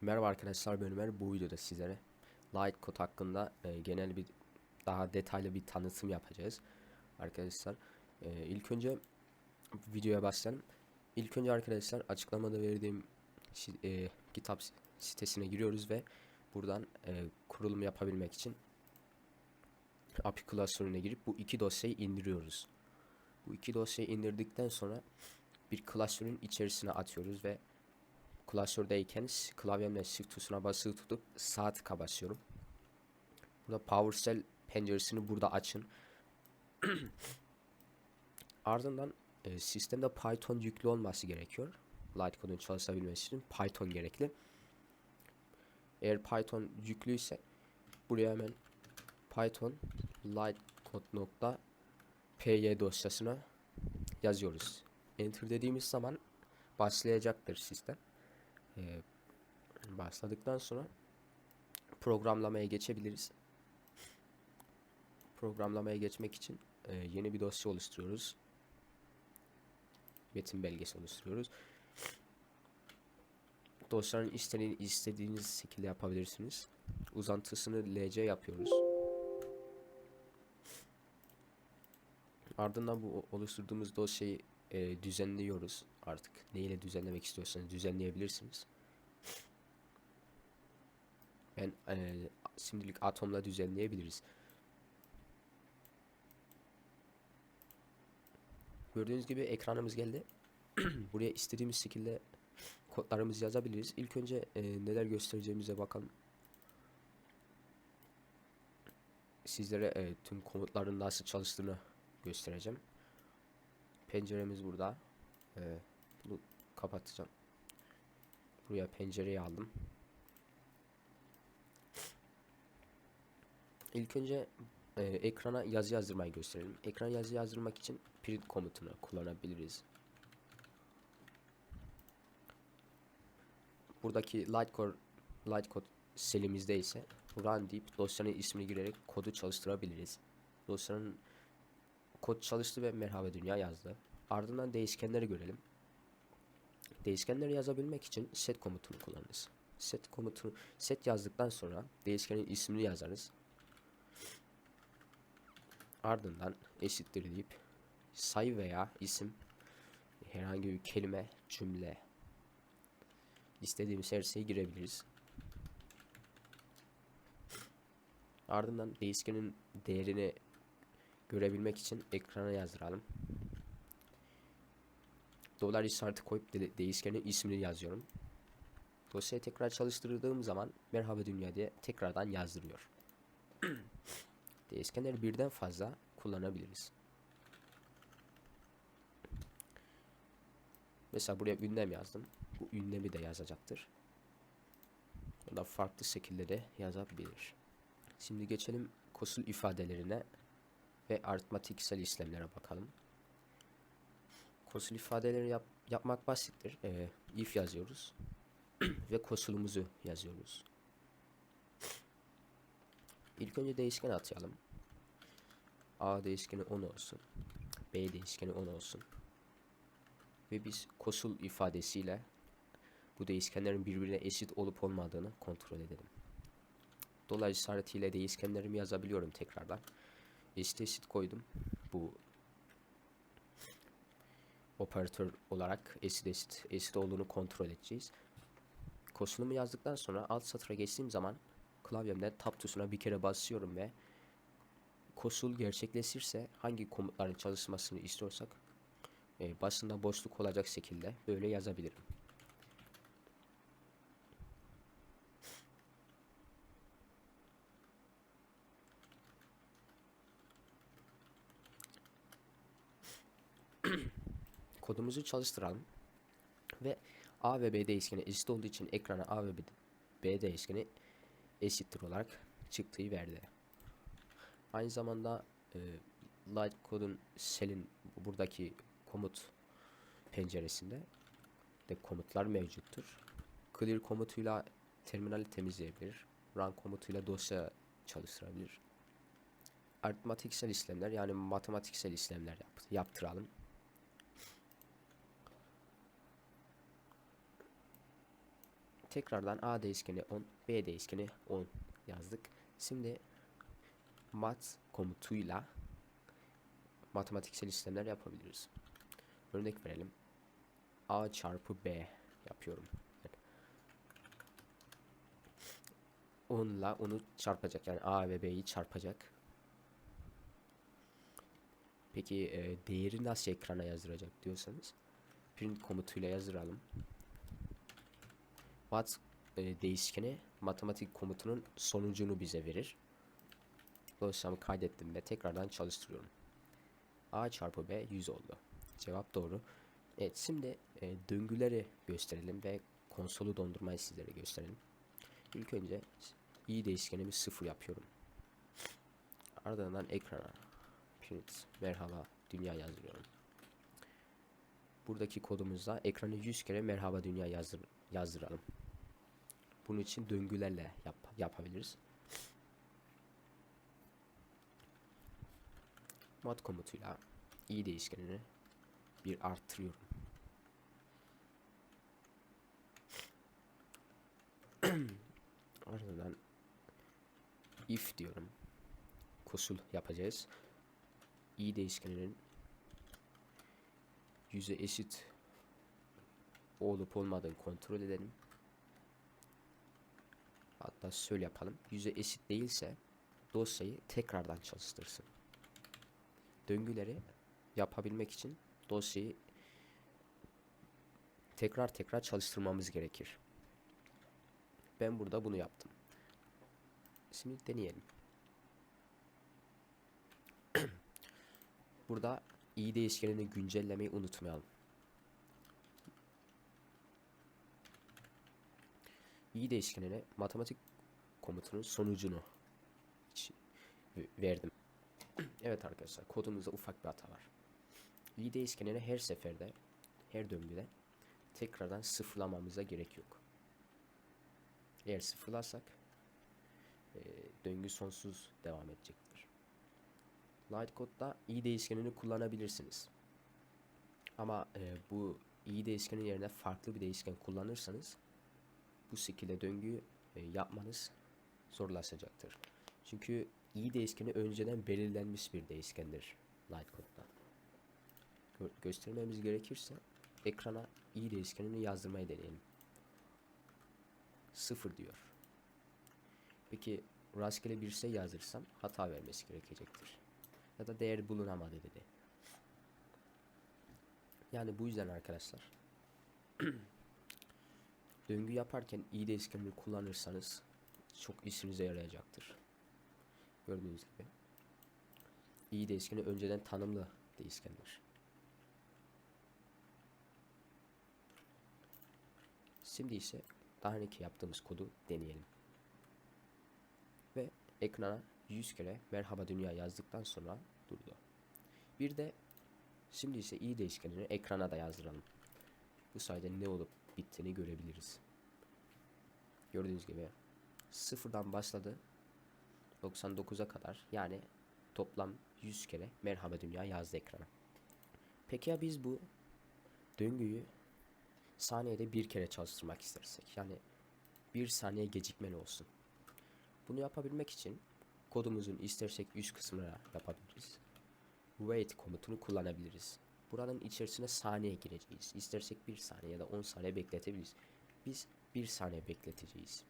Merhaba arkadaşlar ben Ömer. Bu videoda sizlere Lightcode hakkında e, genel bir daha detaylı bir tanıtım yapacağız. Arkadaşlar e, ilk önce videoya başlayalım. İlk önce arkadaşlar açıklamada verdiğim e, kitap sitesine giriyoruz ve buradan e, kurulum yapabilmek için API klasörüne girip bu iki dosyayı indiriyoruz. Bu iki dosyayı indirdikten sonra bir klasörün içerisine atıyoruz ve klasördeyken klavyemle shift tuşuna basılı tutup sağ tıka basıyorum. Burada PowerShell penceresini burada açın. Ardından e, sistemde Python yüklü olması gerekiyor. Lightcode'un çalışabilmesi için Python gerekli. Eğer Python yüklüyse buraya hemen Python lightcode.py dosyasına yazıyoruz. Enter dediğimiz zaman başlayacaktır sistem. Ee, başladıktan sonra programlamaya geçebiliriz. Programlamaya geçmek için e, yeni bir dosya oluşturuyoruz. Metin belgesi oluşturuyoruz. Dosyanın istediğini, istediğiniz şekilde yapabilirsiniz. Uzantısını lc yapıyoruz. Ardından bu oluşturduğumuz dosyayı e, düzenliyoruz artık. Neyle düzenlemek istiyorsanız düzenleyebilirsiniz. Ben e, şimdilik atomla düzenleyebiliriz. Gördüğünüz gibi ekranımız geldi. Buraya istediğimiz şekilde kodlarımızı yazabiliriz. İlk önce e, neler göstereceğimize bakalım. Sizlere e, tüm komutların nasıl çalıştığını göstereceğim. Penceremiz burada. Ee, bunu kapatacağım. Buraya pencereyi aldım. İlk önce e, ekrana yazı yazdırmayı gösterelim. Ekran yazı yazdırmak için print komutunu kullanabiliriz. Buradaki Lightcore Lightcode selimizde ise run deyip dosyanın ismini girerek kodu çalıştırabiliriz. Dosyanın kod çalıştı ve merhaba dünya yazdı. Ardından değişkenleri görelim. Değişkenleri yazabilmek için set komutunu kullanırız. Set komutunu set yazdıktan sonra değişkenin ismini yazarız. Ardından eşittir deyip sayı veya isim herhangi bir kelime, cümle istediğimiz her şeyi girebiliriz. Ardından değişkenin değerini görebilmek için ekrana yazdıralım. Dolar işareti koyup de değişkenin ismini yazıyorum. Dosyayı tekrar çalıştırdığım zaman merhaba dünya diye tekrardan yazdırıyor. Değişkenleri birden fazla kullanabiliriz. Mesela buraya ünlem yazdım. Bu ünlemi de yazacaktır. Ya da farklı şekilde de yazabilir. Şimdi geçelim kosul ifadelerine ve aritmatiksel işlemlere bakalım. Kosul ifadeleri yap, yapmak basittir. Ee, if yazıyoruz ve kosulumuzu yazıyoruz. İlk önce değişken atayalım. A değişkeni 10 olsun. B değişkeni 10 olsun. Ve biz kosul ifadesiyle bu değişkenlerin birbirine eşit olup olmadığını kontrol edelim. Dolar işaretiyle değişkenlerimi yazabiliyorum tekrardan. Eşit eşit koydum. Bu operatör olarak eşit eşit eşit olduğunu kontrol edeceğiz. Kosulumu yazdıktan sonra alt satıra geçtiğim zaman klavyemde tab tuşuna bir kere basıyorum ve kosul gerçekleşirse hangi komutların çalışmasını istiyorsak e, başında boşluk olacak şekilde böyle yazabilirim. kodumuzu çalıştıralım. Ve A ve B değişkeni eşit olduğu için ekrana A ve B değişkeni eşittir olarak çıktığı verdi. Aynı zamanda e, light kodun selin buradaki komut penceresinde de komutlar mevcuttur. Clear komutuyla terminali temizleyebilir. Run komutuyla dosya çalıştırabilir. Aritmatiksel işlemler yani matematiksel işlemler yap, yaptıralım. Tekrardan A değişkeni 10, B değişkeni 10 yazdık. Şimdi mat komutuyla matematiksel işlemler yapabiliriz. Örnek verelim. A çarpı B yapıyorum. 10 ile onu çarpacak. Yani A ve B'yi çarpacak. Peki e, değeri nasıl ekrana yazdıracak diyorsanız print komutuyla yazdıralım. What e, değişkeni matematik komutunun sonucunu bize verir. Dolayısıyla kaydettim ve tekrardan çalıştırıyorum. A çarpı B 100 oldu. Cevap doğru. Evet şimdi e, döngüleri gösterelim ve konsolu dondurmayı sizlere gösterelim. İlk önce i değişkenimi 0 yapıyorum. Ardından ekrana print merhaba dünya yazdırıyorum. Buradaki kodumuzda ekranı 100 kere merhaba dünya yazdır yazdıralım. Bunun için döngülerle yap yapabiliriz. Mod komutuyla i değişkenini bir arttırıyorum. Ardından if diyorum. Kosul yapacağız. i değişkeninin yüze eşit olup olmadığını kontrol edelim. Hatta şöyle yapalım. Yüze eşit değilse dosyayı tekrardan çalıştırsın. Döngüleri yapabilmek için dosyayı tekrar tekrar çalıştırmamız gerekir. Ben burada bunu yaptım. Şimdi deneyelim. burada i değişkenini güncellemeyi unutmayalım. İ değişkenine matematik komutunun sonucunu verdim. evet arkadaşlar kodumuzda ufak bir hata var. i değişkenini her seferde her döngüde tekrardan sıfırlamamıza gerek yok. Eğer sıfırlarsak e, döngü sonsuz devam edecektir. Lightcode'da i değişkenini kullanabilirsiniz. Ama e, bu i değişkenin yerine farklı bir değişken kullanırsanız bu şekilde döngüyü e, yapmanız zorlaşacaktır. Çünkü i değişkeni önceden belirlenmiş bir değişkendir Lightcode'da. Gö göstermemiz gerekirse ekrana i değişkenini yazdırmayı deneyelim. 0 diyor. Peki rastgele bir şey yazdırsam hata vermesi gerekecektir. Ya da değer bulunamadı dedi. Yani bu yüzden arkadaşlar döngü yaparken i değişkenini kullanırsanız çok işinize yarayacaktır. Gördüğünüz gibi. i değişkeni önceden tanımlı değişkendir. Şimdi ise daha önceki yaptığımız kodu deneyelim. Ve ekrana 100 kere merhaba dünya yazdıktan sonra durdu. Bir de şimdi ise i değişkenini ekrana da yazdıralım. Bu sayede ne olup bittiğini görebiliriz. Gördüğünüz gibi sıfırdan başladı 99'a kadar yani toplam 100 kere merhaba dünya yazdı ekrana. Peki ya biz bu döngüyü saniyede bir kere çalıştırmak istersek yani bir saniye gecikmeli olsun. Bunu yapabilmek için kodumuzun istersek üst kısmına yapabiliriz. Wait komutunu kullanabiliriz. Buranın içerisine saniye gireceğiz. İstersek bir saniye ya da 10 saniye bekletebiliriz. Biz bir saniye bekleteceğiz.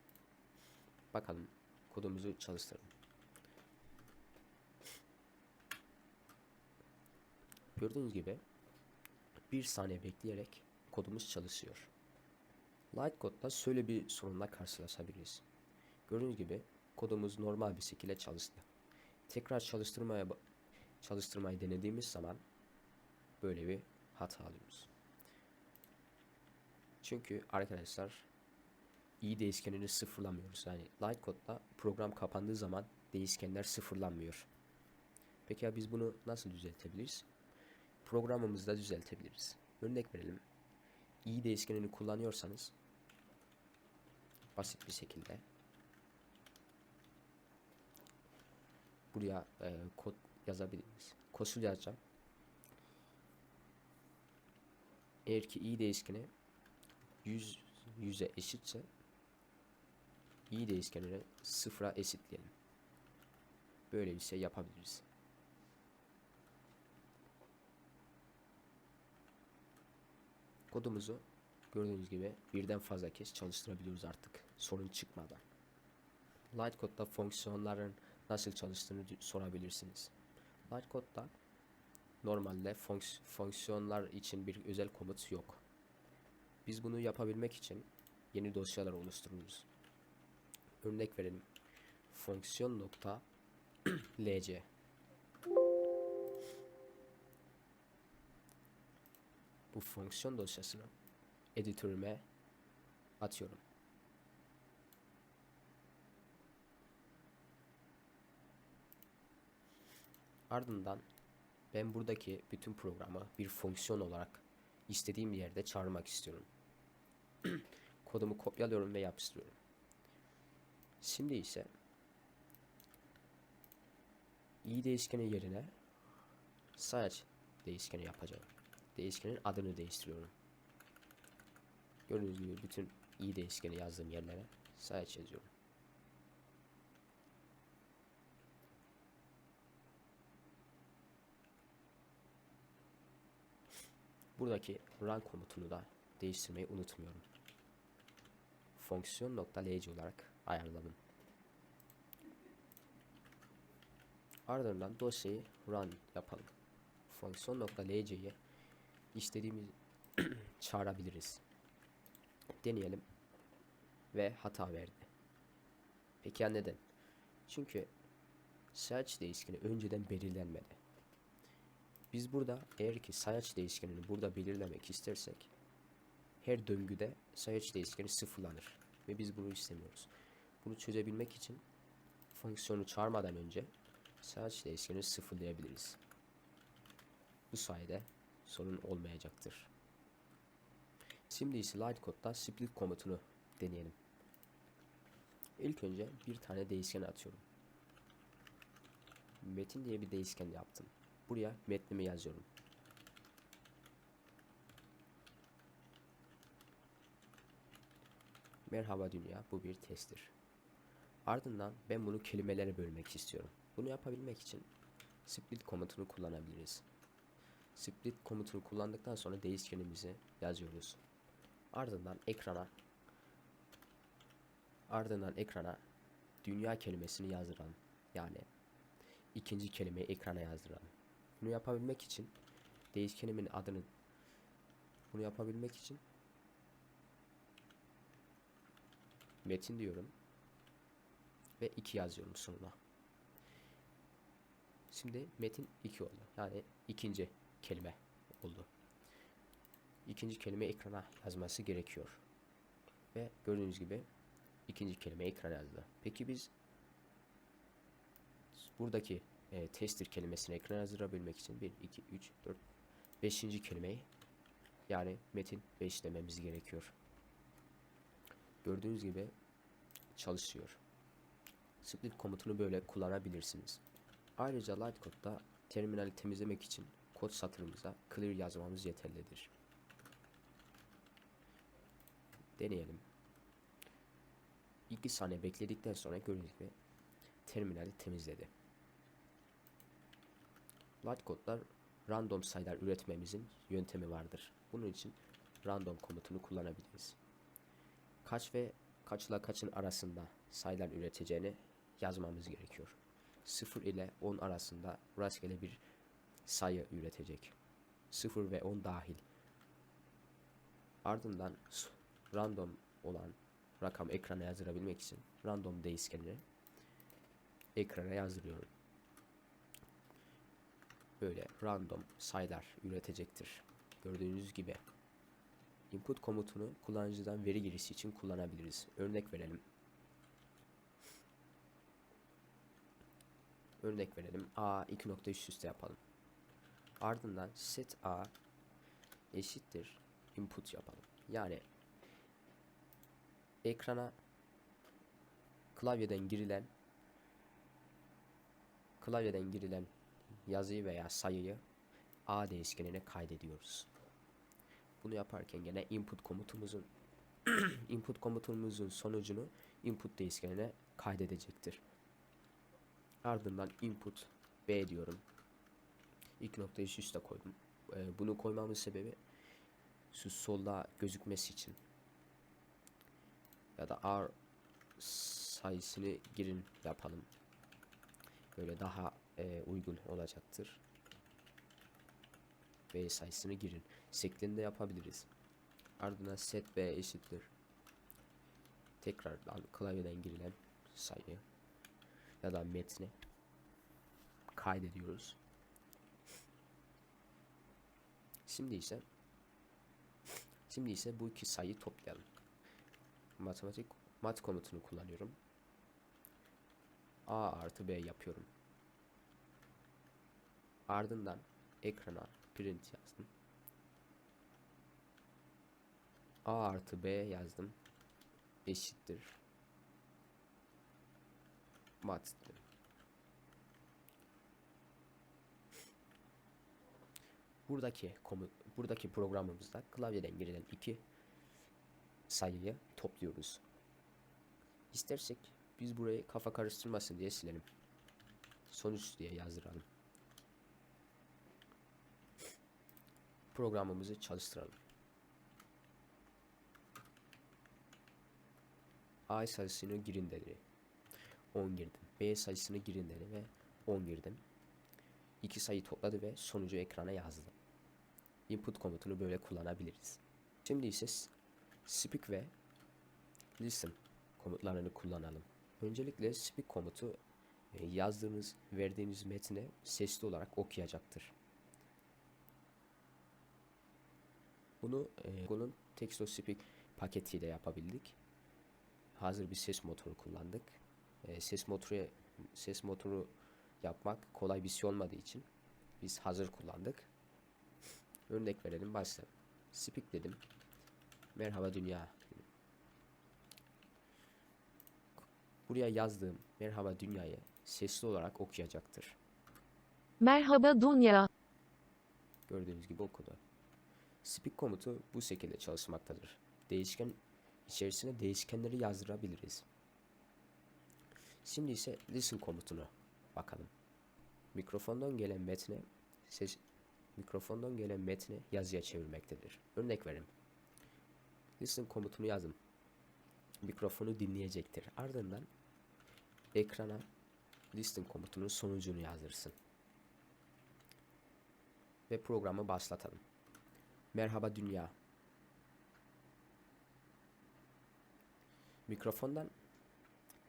Bakalım kodumuzu çalıştıralım. Gördüğünüz gibi bir saniye bekleyerek kodumuz çalışıyor. Lightcode'da şöyle bir sorunla karşılaşabiliriz. Gördüğünüz gibi kodumuz normal bir şekilde çalıştı. Tekrar çalıştırmaya çalıştırmayı denediğimiz zaman böyle bir hata alıyoruz. Çünkü arkadaşlar i değişkenini sıfırlamıyoruz. Yani Lightcode'da program kapandığı zaman değişkenler sıfırlanmıyor. Peki ya biz bunu nasıl düzeltebiliriz? Programımızda düzeltebiliriz. Örnek verelim. i değişkenini kullanıyorsanız basit bir şekilde buraya e, kod yazabiliriz. Kosul yazacağım. Eğer ki i değişkeni 100 100'e eşitse i değişkenini sıfıra eşitleyelim. Böyle bir şey yapabiliriz. Kodumuzu gördüğünüz gibi birden fazla kez çalıştırabiliyoruz artık sorun çıkmadan. Lightcode'da fonksiyonların nasıl çalıştığını sorabilirsiniz. Lightcode'da normalde fonks fonksiyonlar için bir özel komut yok. Biz bunu yapabilmek için yeni dosyalar oluşturuyoruz. Örnek verelim. Fonksiyon nokta lc bu fonksiyon dosyasını editörüme atıyorum. Ardından ben buradaki bütün programı bir fonksiyon olarak istediğim yerde çağırmak istiyorum. Kodumu kopyalıyorum ve yapıştırıyorum. Şimdi ise i değişkeni yerine sayaç değişkeni yapacağım. Değişkenin adını değiştiriyorum. Gördüğünüz gibi bütün i değişkeni yazdığım yerlere sayaç yazıyorum. Buradaki run komutunu da değiştirmeyi unutmuyorum. Fonksiyon nokta lc olarak ayarladım. Ardından dosyayı run yapalım. Fonksiyon nokta lc'ye istediğimiz çağırabiliriz. Deneyelim. Ve hata verdi. Peki ya neden? Çünkü search değişkeni önceden belirlenmedi. Biz burada eğer ki sayaç değişkenini burada belirlemek istersek her döngüde sayaç değişkeni sıfırlanır ve biz bunu istemiyoruz. Bunu çözebilmek için fonksiyonu çağırmadan önce sayaç değişkenini sıfırlayabiliriz. Bu sayede sorun olmayacaktır. Şimdi ise Lightcode'da split komutunu deneyelim. İlk önce bir tane değişken atıyorum. Metin diye bir değişken yaptım. Buraya metnimi yazıyorum. Merhaba dünya bu bir testtir. Ardından ben bunu kelimelere bölmek istiyorum. Bunu yapabilmek için split komutunu kullanabiliriz. Split komutunu kullandıktan sonra değişkenimizi yazıyoruz. Ardından ekrana ardından ekrana dünya kelimesini yazdıralım. Yani ikinci kelimeyi ekrana yazdıralım. Bunu yapabilmek için değişkenimin adını bunu yapabilmek için metin diyorum ve 2 yazıyorum sonuna. Şimdi metin 2 oldu. Yani ikinci kelime oldu. İkinci kelime ekrana yazması gerekiyor. Ve gördüğünüz gibi ikinci kelime ekrana yazdı. Peki biz buradaki e, tester kelimesini ekrana yazdırabilmek için 1, 2, 3, 4, 5. kelimeyi yani metin 5 dememiz gerekiyor. Gördüğünüz gibi çalışıyor. Split komutunu böyle kullanabilirsiniz. Ayrıca Lightcode'da terminali temizlemek için kod satırımıza clear yazmamız yeterlidir. Deneyelim. 2 saniye bekledikten sonra gördüğünüz gibi terminali temizledi. Lightcode'lar random sayılar üretmemizin yöntemi vardır. Bunun için random komutunu kullanabiliriz. Kaç ve kaçla kaçın arasında sayılar üreteceğini yazmamız gerekiyor. 0 ile 10 arasında rastgele bir sayı üretecek. 0 ve 10 dahil. Ardından random olan rakam ekrana yazdırabilmek için random değişkenini ekrana yazdırıyorum böyle random sayılar üretecektir. Gördüğünüz gibi input komutunu kullanıcıdan veri girişi için kullanabiliriz. Örnek verelim. Örnek verelim. A 2 nokta üst üste yapalım. Ardından set A eşittir input yapalım. Yani ekrana klavyeden girilen klavyeden girilen yazıyı veya sayıyı A değişkenine kaydediyoruz. Bunu yaparken gene input komutumuzun input komutumuzun sonucunu input değişkenine kaydedecektir. Ardından input b diyorum. İlk noktayı üst üste koydum. Ee, bunu koymamın sebebi şu solda gözükmesi için. Ya da R sayısını girin yapalım. Böyle daha e, uygun olacaktır. B sayısını girin şeklinde yapabiliriz. Ardından set B eşittir. Tekrardan klavyeden girilen sayı ya da metni kaydediyoruz. Şimdi ise şimdi ise bu iki sayıyı toplayalım. Matematik mat komutunu kullanıyorum. A artı B yapıyorum. Ardından ekrana print yazdım. A artı B yazdım. Eşittir. Mat. Buradaki komut, buradaki programımızda klavyeden girilen iki sayıyı topluyoruz. İstersek biz burayı kafa karıştırmasın diye silelim. Sonuç diye yazdıralım. Programımızı çalıştıralım. A sayısını girin dedi. 10 girdim. B sayısını girin dedi ve 10 girdim. İki sayı topladı ve sonucu ekrana yazdı. Input komutunu böyle kullanabiliriz. Şimdi ise speak ve listen komutlarını kullanalım. Öncelikle speak komutu e, yazdığınız, verdiğiniz metne sesli olarak okuyacaktır. Bunu e, Google'un Text to Speak paketiyle yapabildik. Hazır bir ses motoru kullandık. E, ses motoru ses motoru yapmak kolay bir şey olmadığı için biz hazır kullandık. Örnek verelim başlayalım. Speak dedim. Merhaba dünya. Buraya yazdığım merhaba dünyayı sesli olarak okuyacaktır. Merhaba Dunya. Gördüğünüz gibi okudu. Speak komutu bu şekilde çalışmaktadır. Değişken içerisine değişkenleri yazdırabiliriz. Şimdi ise listen komutunu bakalım. Mikrofondan gelen metne ses mikrofondan gelen metni yazıya çevirmektedir. Örnek verim. Listen komutunu yazdım. Mikrofonu dinleyecektir. Ardından ekrana listen komutunun sonucunu yazdırsın. Ve programı başlatalım. Merhaba dünya. Mikrofondan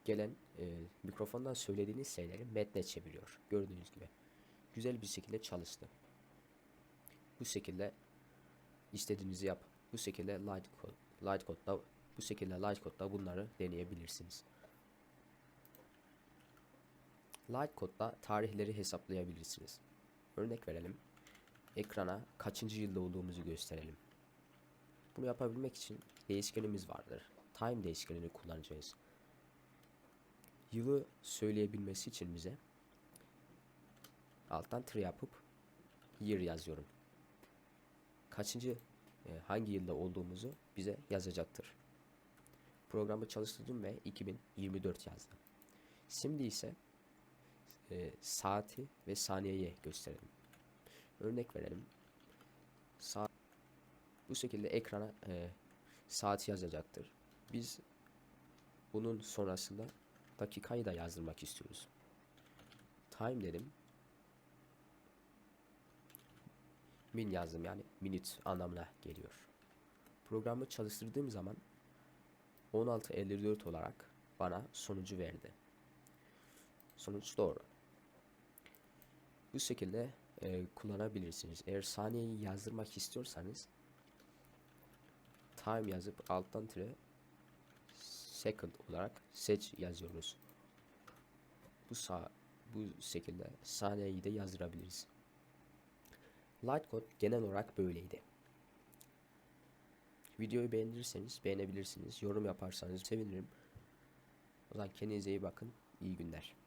gelen e, mikrofondan söylediğiniz şeyleri metne çeviriyor. Gördüğünüz gibi. Güzel bir şekilde çalıştı. Bu şekilde istediğinizi yap. Bu şekilde light code, light code'da bu şekilde light code'da bunları deneyebilirsiniz. Light code'da tarihleri hesaplayabilirsiniz. Örnek verelim. Ekrana kaçıncı yılda olduğumuzu gösterelim. Bunu yapabilmek için değişkenimiz vardır. Time değişkenini kullanacağız. Yılı söyleyebilmesi için bize alttan tire yapıp year yazıyorum. Kaçıncı e, hangi yılda olduğumuzu bize yazacaktır. Programı çalıştırdım ve 2024 yazdım. Şimdi ise e, saati ve saniyeyi gösterelim. Örnek verelim. Saat bu şekilde ekrana e, saati yazacaktır. Biz bunun sonrasında dakikayı da yazdırmak istiyoruz. Time dedim. Min yazdım yani minute anlamına geliyor. Programı çalıştırdığım zaman 16.54 olarak bana sonucu verdi. Sonuç doğru. Bu şekilde e, kullanabilirsiniz. Eğer saniyeyi yazdırmak istiyorsanız time yazıp alttan tire second olarak seç yazıyoruz. Bu sağ bu şekilde saniyeyi de yazdırabiliriz. Lightcode genel olarak böyleydi. Videoyu beğenirseniz beğenebilirsiniz. Yorum yaparsanız sevinirim. O zaman kendinize iyi bakın. İyi günler.